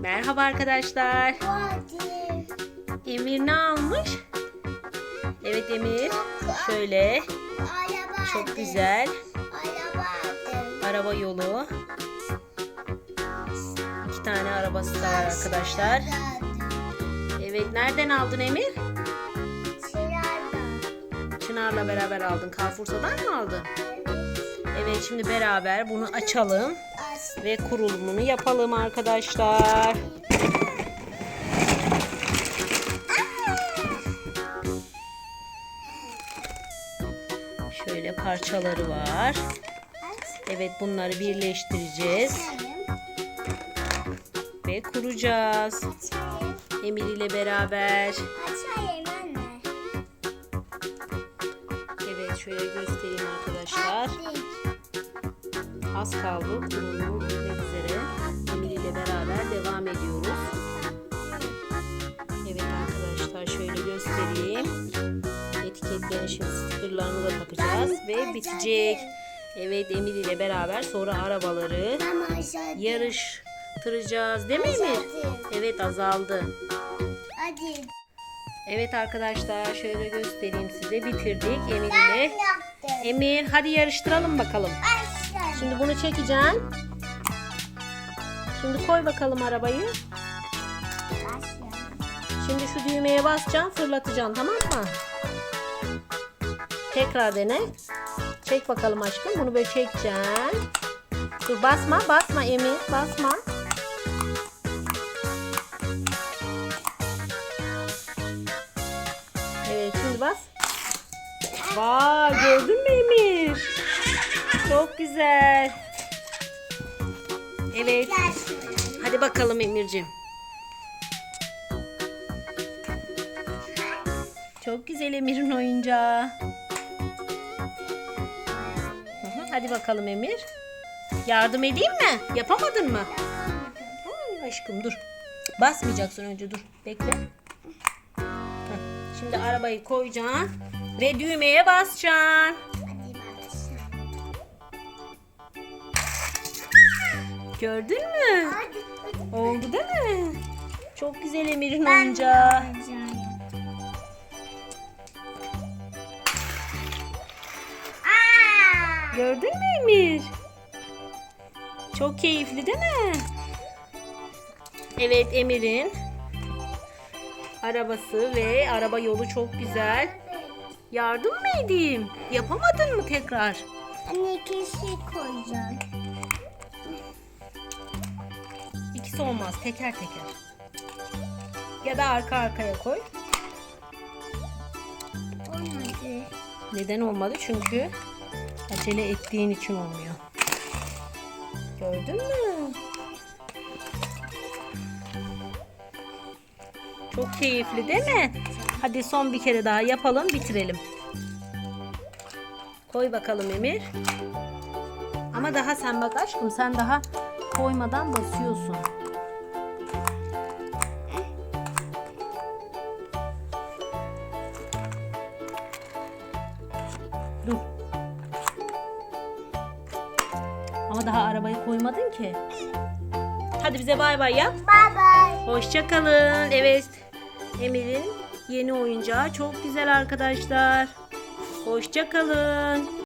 Merhaba arkadaşlar. Emir ne almış? Evet Emir. Şöyle çok güzel Araba yolu. İki tane arabası da var arkadaşlar. Evet nereden aldın Emir? Çınar'la beraber aldın. Carrefour'dan mı aldın? Evet şimdi beraber bunu açalım. Ve kurulumunu yapalım arkadaşlar. Şöyle parçaları var. Evet bunları birleştireceğiz ve kuracağız. Emir ile beraber. Evet şöyle göstereyim Az kaldı kurulumu bitmek üzere. Emir ile beraber devam ediyoruz. Evet arkadaşlar şöyle göstereyim. Etiketlerin şimdi stickerlarını da takacağız ve bitecek. Evet Emir ile beraber sonra arabaları yarıştıracağız değil mi Emir? Evet azaldı. Hadi. Evet arkadaşlar şöyle göstereyim size bitirdik Emir Ben ile. Emir hadi yarıştıralım bakalım. Aşağı. Şimdi bunu çekeceksin. Şimdi koy bakalım arabayı. Şimdi şu düğmeye basacaksın fırlatacaksın tamam mı? Tekrar dene. Çek bakalım aşkım. Bunu böyle çekeceksin. Dur basma basma Emir basma. Evet şimdi bas. Vay gördün mü Emir? Çok güzel. Evet. Hadi bakalım Emir'cim. Çok güzel Emir'in oyuncağı. Hadi bakalım Emir. Yardım edeyim mi? Yapamadın mı? Ay aşkım dur. Basmayacaksın önce dur. Bekle. Şimdi arabayı koyacaksın ve düğmeye basacaksın. Gördün mü? Oldu değil mi? Çok güzel Emir'in oyuncağı. Gördün mü Emir? Çok keyifli değil mi? Evet Emir'in arabası ve araba yolu çok güzel. Yardım mı edeyim? Yapamadın mı tekrar? Anne keşke koyacağım. İkisi olmaz teker teker. Ya da arka arkaya koy. Olmadı. Neden olmadı? Çünkü acele ettiğin için olmuyor. Gördün mü? Çok keyifli değil mi? Hadi son bir kere daha yapalım, bitirelim. Koy bakalım Emir. Ama daha sen bak aşkım, sen daha koymadan basıyorsun. Ama daha arabayı koymadın ki. Hadi bize bay bay yap. Bye bye. Hoşçakalın. Evet. Emir'in yeni oyuncağı çok güzel arkadaşlar. Hoşçakalın.